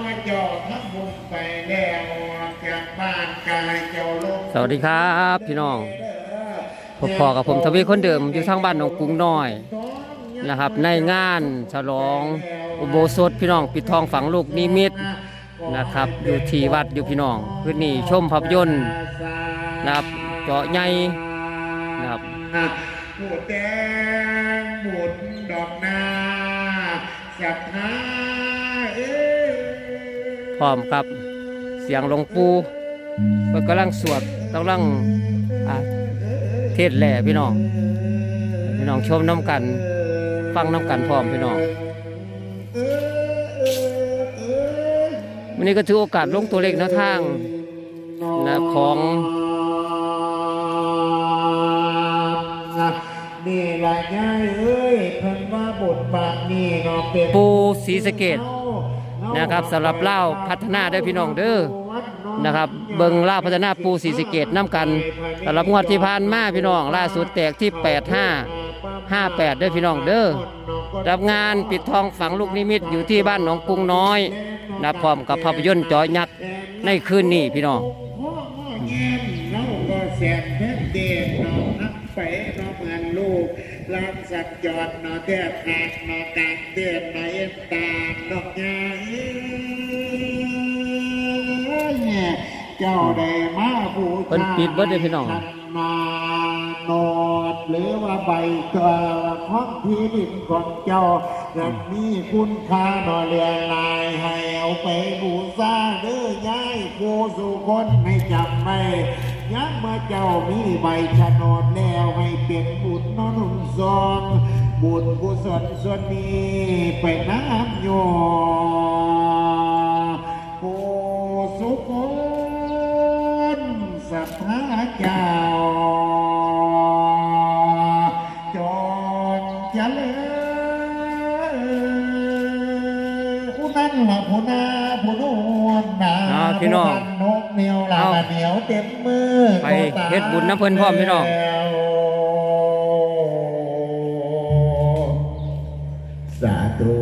ว่าเจ้าทั้งบุญไปแล้วจากบ้านกายเจ้าลงสวัสดีครับ พี่น้องพบพอกับผมทวีคนเดิมอยู่ทางบ้านหนองกรุงน้อยนะครับ ในงานฉลองอุโบสถพี่น้องปิดทองฝังลูกนิมิตนะครับ อยู่ที่วัดอยู่พี่น้องคืนนี้ชมภาพยนตร์นะครับเจาะใหญ่นะครับผู้แดงบุญดอกนาศรัทธา ร้อมกับ เสียงหลวงปู่เพิ่นกำลังสวดกำลังอ่าเทศแหล่พี่น้องพี่น้องชมน้ำกัน ฟังน้ำกันพร้อมพี่น้องวันนี้ก็ถือโอกาสลงตัวเลขแนวทางนะของนี่ละยายเอ้ยเพิ่นว่าบทบาทนี่เนาะเป็นปูศรีสะเกด นะครับสำหรับเล่าพัฒนาได้พี่น้องเด้อนะครับ เบิงเล่าพัฒนาปูศรีสเกดน้ำกันสำหรับงวดที่ผ่านมาพี่น้องล่าสุดแตกที่ 85 58เด้พี่น้องเด้อรับงานปิดทองฝังลูกนิมิตอยู่ที่บ้านหนองกรุงน้อยนะพร้อมกับภาพยนตร์จอยยักษ์ในคืนนี้พี่น้องแสนเดชเนาะนักไปนาะเหมือนลูก ลานสัตว์จอเนาะแทบแหกเนากลางเดือนเนาะเอ็นตามดอกยาเอ้ยเจ้าได้มาบูชาเพิ่นปิดเบิดเด้พี่น้องมาโนหรือว่าใบเกลือของที่ดินของเจ้าและมีคุณค่าหน่อเรียลายให้เอาไปบูชาเด้อย้ายผู้สุคนให้จำไว้ ยักเมื่อเจ้ามีใบชะโนดแล้วให้เป็นบุญเน้อนุ่มซองบุญกุศลส่วนนี้ไปน้ำโย เหนียวลาเอาเหนียวเต็มมือไปเฮ็ดบุญน้ำเพิ่นพร้อมพี่น้องสาธุ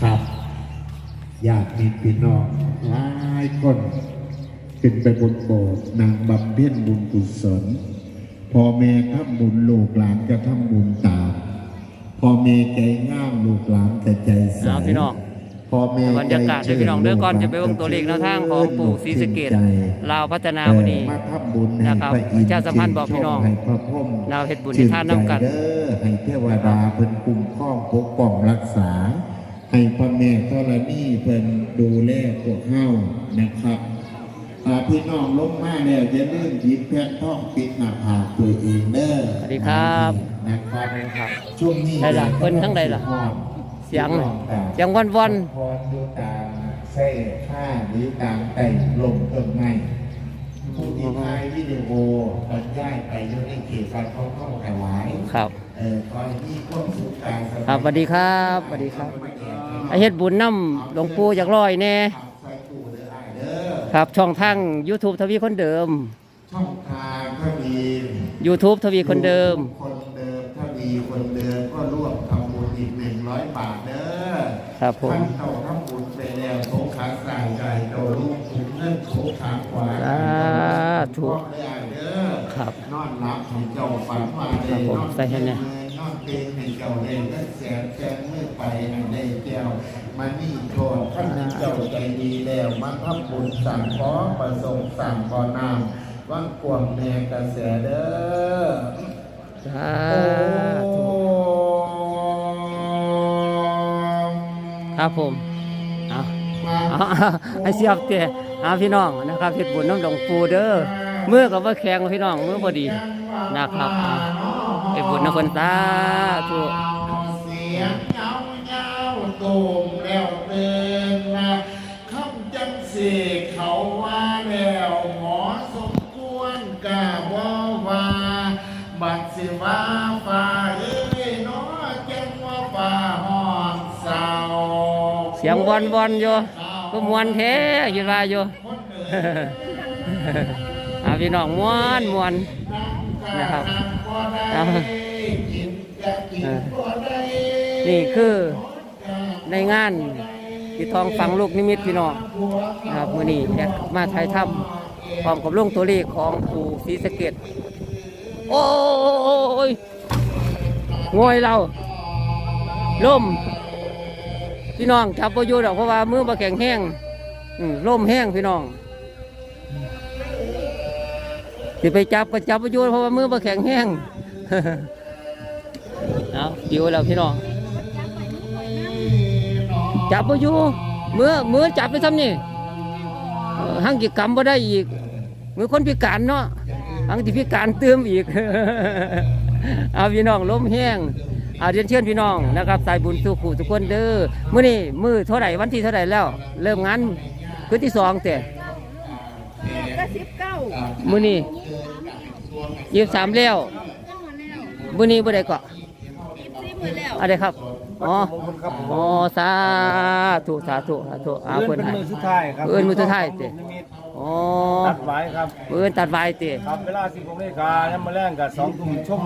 ครับอยากมีพี่น้องหลายคนขึ้นไปบนโบสถ์นางบำเพ็ญบุญกุศลพ่อแม่ทำบุญลูกหลานก็ทำบุญตามพ่อแม่ใจง่ามลูกหลานก็ใจใสเอาพี่น้องพ่อแม่ บรรยากาศเด้อพี่น้องเด้อก่อนจะไปเบิ่งตัวเลขแนวทางของปู่ศรีสะเกษลาวพัฒนาวันนี้มาทำบุญให้นะครับพะอินทประชาสัมพันธ์บอกพี่น้องให้พระพรหมเราเฮ็ดบุญที่ท่านนำกันชื่ใจเด้อให้เทวดาเพิ่นคุ้มครองปกป้องรักษา ให้พระแม่ธรณีเพิ่นดูแลพวกเฮานะครับอ่าพี่น้องลงมาแล้วอย่าลืมหยิบแพะท่องปิดหน้าผากตัวเองเด้อสวัสดีครับนะครับครับช่วงนี้ได้ล่ะเพิ่นทั้งใดล่ะเสียงเสียงวันวันพรดูตามเส้ผ้าหรือตามแต่งลมต้นไม้ผู้ที่ถ่ายวิดีโอบรรยายไปอยู่ในเขตการเขาเข้าถวายๆครับเออคอยมีความสุขการสบายครับสวัสดีครับสวัสดีครับไอเฮ็ดบุญน้ำหลวงปู่จากร้อยแน่ใส่ตู้เด้ออ้ายเด้อครับช่องทาง YouTube ทวีคนเดิม ช่องทางทวี YouTube ทวีคนเดิม คนเดิมทวีคนเดิมก็ร่วมทำบุญอีกหนึ่ง ร้อยบาทเด้อครับผมท่านเต่าทำบุญไปแล้วโถขาสายใจเต่าลูกถุงเงินโถขาขวาสาธุได้เด้อครับนอนหลับให้เจ้าฝันว่าครัได้บผมนอนใส่ให้เนี่ยนอนเตียงให้เจ้าได้เงินแสนแสนเมื่อไปให้ได้แก้วมานี่โทษท่านเจ้าใจดีแล้วมาทำบุญสั่งขอประสงค์สั่งขอนามว่างกวางแนกระแสเด้อสา ครับผมเอาเอาไอเสียบเตะเอาพี่น้องนะครับเฮ็ดบุญน้ำหลวงปู่เด้อมือกับว่าแข็งพี่น้องมือบ่ดีนะครับเอาเฮ็ดบุญน้ำเพิ่นสาธุเสียงเงาเงาตูมแล้วเตือนนะคำจังสีเขาว่าแล้วหมอสมควรกะบ่ว่าบัดสิว่า วอนวอนอยู่ก็มวนแท้อยู่ว่าอยู่อาพี่น้องมวนมวนนะครับนี่คือในงานพี่ทองฟังลูกนิมิตพี่น้องนะครับมือนี้แอดมาถ่ายทำพร้อมกับลุงตัวเลขของปู่ศรีสะเกดโอ้ยงวยเราล่ม พี่น้องจับประโยชน์เพราะว่ามือบ่แข็งแห้งล่มแห้งพี่น้องสิไปจับก็จับประโยชน์เพราะว่ามือบ่แข็งแห้งเอาอยู่แล้วพี่น้องจับประโยชน์มือมือจับไปทำนี่เอ่งกิจกรรมบ่ได้อีกมือคนพิการเนาะหังที่พิการเติมอีกเอาพี่น้องล้มแห้ง อาเรียนเชิญพี่น้องนะครับสายบุญทุกผู้ทุกคนเด้อมื้อนี้มื้อเท่าไหร่วันที่เท่าไหร่แล้ว เริ่มงานคืนที่สองแต่ก็สิบเก้ามื้อนี้ยี่สามแล้วจังหวะแล้วมื้อนี้บ่ได้เกาะยี่สิบสี่หมื่นแล้วอะไรครับอ๋อมงคลครับผมอ๋อสาธุสาธุสาธุเอาเอื้เพิ่อนนเป็นให้มือสุดท้ายครับเอื้อนมือสุดท้ายสินิมิต อ๋อตัดไว้ครับเพิ่นตัดไว้ติครับเวลา16นาฬิกายังมาแรงกับ2ทุ่มชม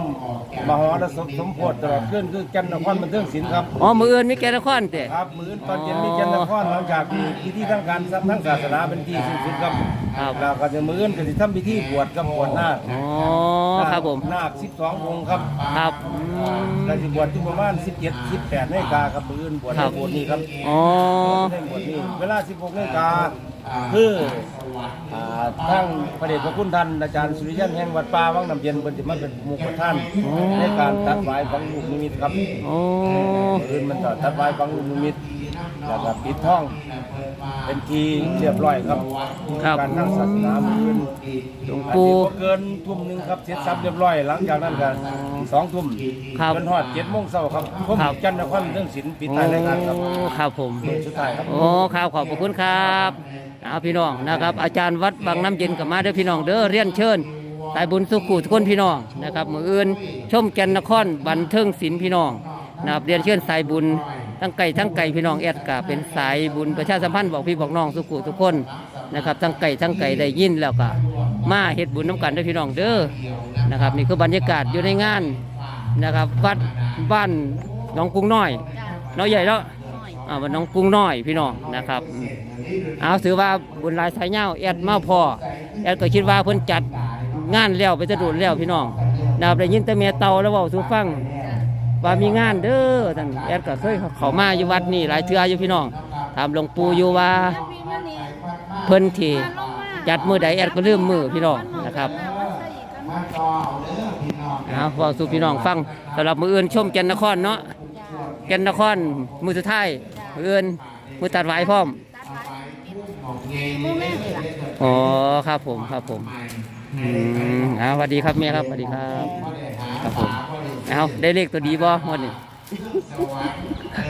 มหรสพสมโพธิตลอดขึ้นคือแก่นนครบันเทิงศิลป์ครับ อ๋อมื้ออื่นมีแกนครติครับมื้อตอนเย็นมีแก่นนครหลังจากที่พิธีทางการทั้งศาสนาเป็นที่สิ้นสุดครับครับแล้วก็จะมื้ออื่นก็สิทำพิธีบวชกับบวชนาคอ๋อครับผม นาค12องค์ครับครับอืมแล้วสิบวชที่ประมาณ17 18นาฬิกาครับมื้ออื่นบวชครัในบโบสถ์นี้ครับ อ๋อ ในบวชนี้เวลา 16นาฬิกาคือ อ่าทางพระเดชพระคุณท่านอาจารย์สุริยันแห่งวัดป่าวังน้ำเย็นเป็นจะมาเป็นหมู่ประท่านในการตัดไว้ฝังลูกนิมิตครับอ๋ออื่นมันต่อตัดไว้ฝังลูกนิมิต แล้วก็ปิดท่อง เป็นทีเรียบร้อยครับครับการนั่งศาสนามื้อหลวงอาทิปู่ตย์บ่เกินทุ่มหนึงครับเสร็จสับเรียบร้อยหลังจากนั้นก็สองทุ่มครับจนฮอดเจ็ดโมงเช้าครับผมครับ จันทร์นครเรื่องศิลป์ปิดท้ายรายการครับโอ้ครับผม สุดท้ายครับ โอ้ครับขอบพระคุณครับเอาพี่น้องนะครับ อาจารย์วัดบางน้ำเย็นกับมาเด้อพี่น้องเด้อเรียนเชิญสายบุญสุขุทุกคนพี่น้องนะครับมืออื่นชมแก่นนครบันเทิงศิลป์พี่น้องนะครับเรียนเชิญสายบุญ ทั้งไก่ทั้งไก่พี่น้องแอดกาเป็นสายบุญประชาสัมพันธ์บอกพี่บอกน้องสุขุทุกคนนะครับทั้งไก่ทั้งไก่ได้ยินแล้วก็มาเฮ็ดบุญน้ำกันด้อพี่น้องเด้อนะครับ นี่คือบรรยากาศอยู่ในงานนะครับวัดบ้านน้องกรุงน้อยน้อยใหญ่แล้วอ่าวันน้องกุ้งน้อยพี่น้องนะครับเอาถือว่าบุญลายสายเงาแอดมาพอแอดก็คิดว่าเพิ่นจัดงานแล้วไปจะดูแล้วพี่น้องนะครับได้ยินแต่เมียเตาแล้วว่าสูฟัง ว่ามีงานเด้อท่านแอดก็เคยเขามาอยู่วัดนี่หลายเทื่ออยู่พี่น้องถามหลวงปู่อยู่ว่าเพิ่นที่จัดมือใดแอดก็ลืมมือพี่น้องนะครับนเอาบอสู่พี่น้องฟังสำหรับมืออื่นชมแก่นนครเนาะแก่นนครมือสุดท้ายมืออื่นมือตัดไว้พร้อมอ๋อครับผมครับผมอืมเอาสวัสดีครับแม่ครับสวัสดีครับครับผม เอาได้เลขตัวดีบ่หมดนี่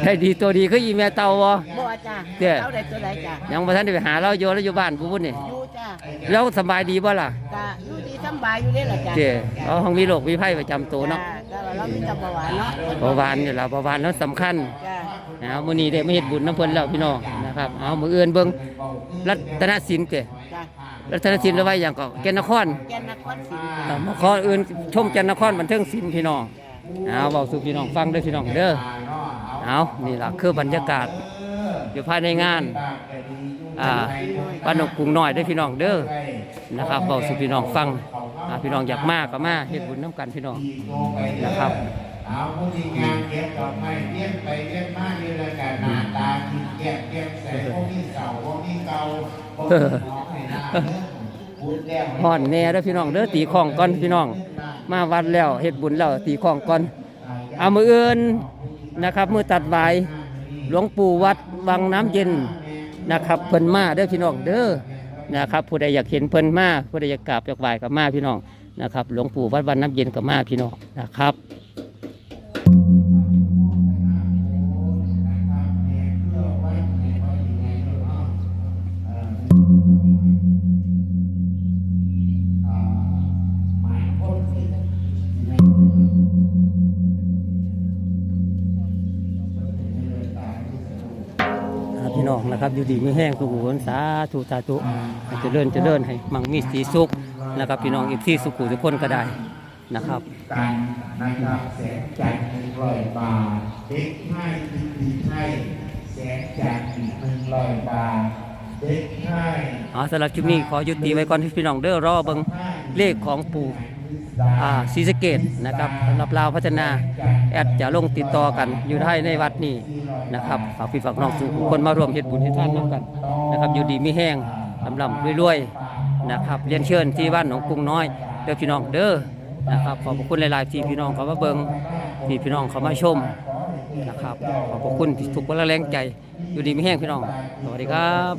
ได้ดีตัวดีคืออีแม่เต่าบ่บ่จ้าเด้อเอาได้ตัวใดจ้ายังบ่ทันได้ไปหาเราอยู่แล้วอยู่บ้านผู้พุ่นนี่อยู่จ้าแล้วสบายดีบ่ล่ะจ้าอยู่ดีสำบายอยู่เด้ล่ะจ้าเจ้เอาห้องมีโรคมีภัยประจำตัวเนาะจ้แต่ว่าเรามีแต่เบาหวานเนาะเบาหวานนี่ล่ะเบาหวานแล้วสำคัญจ้าเอามื้อนี้ได้มาเฮ็ดบุญน้ำเพิ่นแล้วพี่น้องนะครับเอามื้ออื่นเบิ่งรัตนศิลป์เจ้จ้ารัตนศิลป์เอาไว้อย่างก็แก่นนครแกนนครศรีอ่ามาขออื่นชมจันทนครบันเทิงศิลป์พี่น้อง เอาเบาสู่พี่น้องฟังด้อพี่น้องเด้อเอานี่ล่ะคือบรรยากาศอยู่ภายในงานอ่าบ้านนกกรุงน้อยเด้อพี่น้องเด้อนะครับเบาสู่พี่น้องฟังพี่น้องอยากมากก็มาเฮ็ดบุญน้ำกันพี่น้องนะครับเอาผู้ที่งานเก็บดอกไม้เลี้ยงไปเลี้ยงมาอยู่แล้วกันหนาตากินแก้มแก้มใส่พวกนี้เก่าพวกนี้เก่าพวกนี้น้องให้หน้าเนื้อพูดแล้วฮ้อนแน่เด้อพี่น้องเด้อตีของก่อนพี่น้อง มาวัดแล้วเฮ็ดบุญแล้วตีของก่อนเอามืออื่นนะครับมือตัดใบหลวงปู่วัดวังน้ำเย็นนะครับเพิ่นมาเด้อพี่น้องเด้อนะครับผู้ใดอยากเห็นเพิ่นมาผู้ใดอยากกราบอยากไหว้กับมาพี่น้องนะครับหลวงปู่วัดวังน้ำเย็นกับมาพี่น้องนะครับ น้องนะครับ อยู่ดีไม่แห้งสุขุนสาธุสาธุให้เจริญเจริญให้มั่งมีสีสุขนะครับพี่น้องอีกที่สุขุทุกคนก็ได้นะครับกันนะครับแสนใจหนึ่งร้อยบาทเด็กให้ดีดีให้แสนจากอีกหนึ่งร้อยบาทเด็กให้อ๋อสำหรับคลิปนี้ขอยุติไว้ก่อนพี่น้องเด้อรอเบิ่งเลขของปู่อ่า ศรีสะเกดนะครับสำหรับลาวพัฒนาแอดจะลงติดต่อกันอยู่ได้ในวัดนี้นะครับฝากพี่ฝากน้องทุกคนมารวมเฮ็ดบุญเฮ็ดทานร่วมกันนะครับอยู่ดีมีแห้งลำลำรวยๆนะครับเรียนเชิญที่บ้านหนองกรุงน้อยเด้อพี่น้องเด้อนะครับขอบพระคุณหลายๆที่พี่น้องเขามาเบิงที่พี่น้องเขามาชมนะครับขอบพระคุณที่ทุกคนละแรงใจอยู่ดีมีแห้งพี่น้อง สวัสดีครับ